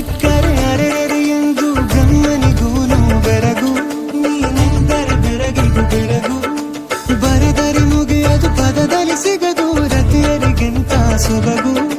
ಸಕ್ಕರೆ ಅರೆರೆ ಎಂದು ಗಮ್ಮನಿಗೂನು ಬೆರಗು. ನೀನೆಂದರೆ ಬೆರಗಿಗೂ ಬೆರಗು. ಬರೆದರೆ ಮುಗಿಯದು ಪದದಲ್ಲಿ ಸಿಗದು ರತಿಯರಿಗಿಂತ ಸೊಬಗು.